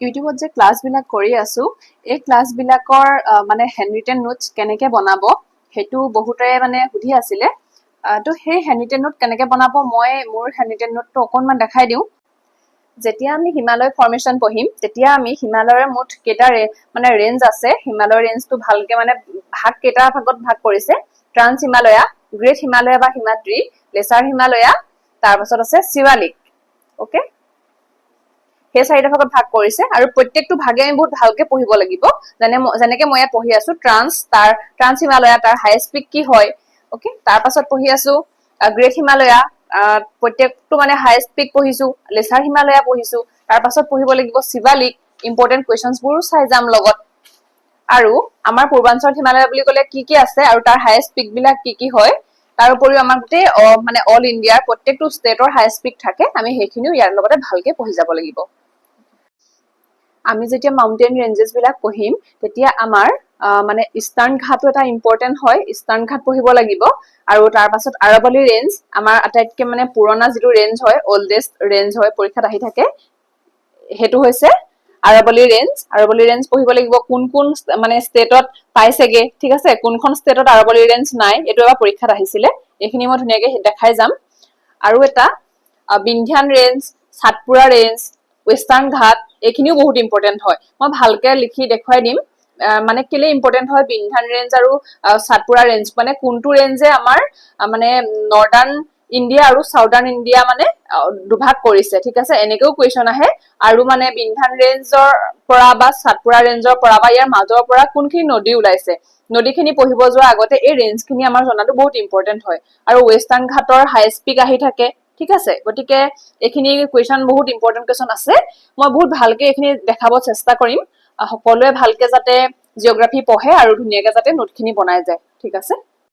ইউটিউবত যে ক্লাছবিলাক কৰি আছো এই ক্লাছবিলাকৰ মানে হেণ্ড ৰিটেন নোটছ কেনেকে বনাব সেইটো বহুতৰে মানে সুধি আছিলে। তো সেই হেণ্ড ৰিটেন নোট কেনেকে বনাব মই মোৰ হেণ্ড ৰিটেন নোটটো অকণমান দেখাই দিওঁ। যেতিয়া আমি হিমালয় ফৰ্মেশ্যন পঢ়িম তেতিয়া আমি হিমালয়ৰ মুঠ কেইটা মানে ৰেঞ্জ আছে। হিমালয়ৰ ৰেঞ্জটো ভালকে মানে ভাগ কেইটা ভাগত ভাগ কৰিছে। ট্ৰান্স হিমালয়া গ্ৰেট হিমালয়া বা হিমাদ্ৰী লেচাৰ হিমালয়া তাৰপাছত আছে শিৱালিক অ'কে সেই চাৰিটা ভাগত ভাগ কৰিছে আৰু প্ৰত্যেকটো ভাগে আমি বহুত ভালকে পঢ়িব লাগিব। যেনে যেনেকে মই ইয়াত পঢ়ি আছো ট্ৰান্স তাৰ ট্ৰান্স হিমালয়া তাৰ হাইষ্ট পিক কি হয় অ'কে তাৰ পাছত পঢ়ি আছো গ্ৰেট হিমালয়া প্ৰত্যেকটো মানে হাইষ্ট পিক পঢ়িছো লেচাৰ হিমালয়া পঢ়িছো তাৰ পাছত পঢ়িব লাগিব শিৱালিক ইম্পৰ্টেণ্ট কুৱেশ্যনছবোৰো চাই যাম লগত। আৰু আমাৰ পূৰ্বাঞ্চল হিমালয় বুলি ক'লে কি কি আছে আৰু তাৰ হায়েষ্ট পিক বিলাক কি কি হয় তাৰ উপৰিও আমাৰ গোটেই মানে অল ইণ্ডিয়াৰ প্ৰত্যেকটো ষ্টেটৰ হায়েষ্ট পিক থাকে আমি সেইখিনিও ইয়াৰ লগতে ভালকে পঢ়ি যাব লাগিব। আমি যেতিয়া মাউণ্টেইন ৰেঞ্জেছ বিলাক পঢ়িম তেতিয়া আমাৰ মানে ইষ্টাৰ্ণ ঘাটো এটা ইম্পৰ্টেণ্ট হয় ইষ্টাৰ্ণ ঘাট পঢ়িব লাগিব। আৰু তাৰ পাছত আৰৱলী ৰেঞ্জ আমাৰ আটাইতকৈ মানে পুৰণা যিটো ৰেঞ্জ হয় অল্ডেষ্ট ৰেঞ্জ হয় পৰীক্ষাত আহি থাকে সেইটো হৈছে আৰৱলী ৰেঞ্জ আৰৱলী ৰেঞ্জ পঢ়িব লাগিব কোন কোন মানে ষ্টেটত পাইছেগে ঠিক আছে? কোনখন ষ্টেটত আৰৱলী ৰেঞ্জ নাই এইটো এবাৰ পৰীক্ষাত আহিছিলে। এইখিনি মই ধুনীয়াকে দেখাই যাম। আৰু এটা Vindhyan range Satpura range western ঘাট এইখিনিও বহুত ইম্পৰ্টেণ্ট হয়। মই ভালকে লিখি দেখুৱাই দিম। মানে কেলে ইম্পৰ্টেণ্ট হয় বিন্ধ্যান ৰেঞ্জ আৰু সাতপুৰা ৰেঞ্জ মানে কোনটো ৰেঞ্জে আমাৰ মানে নৰ্দাৰ্ণ ইণ্ডিয়া আৰু চাউদাৰ্ণ ইণ্ডিয়া মানে দুভাগ কৰিছে ঠিক আছে? এনেকেও কুৱেশ্যন আহে। আৰু মানে বিন্ধ্যান ৰেঞ্জৰ পৰা বা সাতপুৰা ৰেঞ্জৰ পৰা বা ইয়াৰ মাজৰ পৰা কোনখিনি নদী ওলাইছে নদীখিনি পঢ়িব যোৱাৰ আগতে এই ৰেঞ্জখিনি আমাৰ জনাটো বহুত ইম্পৰ্টেণ্ট হয়। আৰু ৱেষ্টাৰ্ণ ঘাটৰ হাইষ্ট পিক আহি থাকে। ঠিক আছে? গতিকে এইখিনি কুৱেশ্যন বহুত ইম্পৰ্টেণ্ট কুৱেশ্যন আছে। মই বহুত ভালকে এইখিনি দেখাব চেষ্টা কৰিম। সকলোৱে ভালকে যাতে জিঅ'গ্ৰাফী পঢ়ে আৰু ধুনীয়াকে যাতে নোটখিনি বনাই যায়। ঠিক আছে?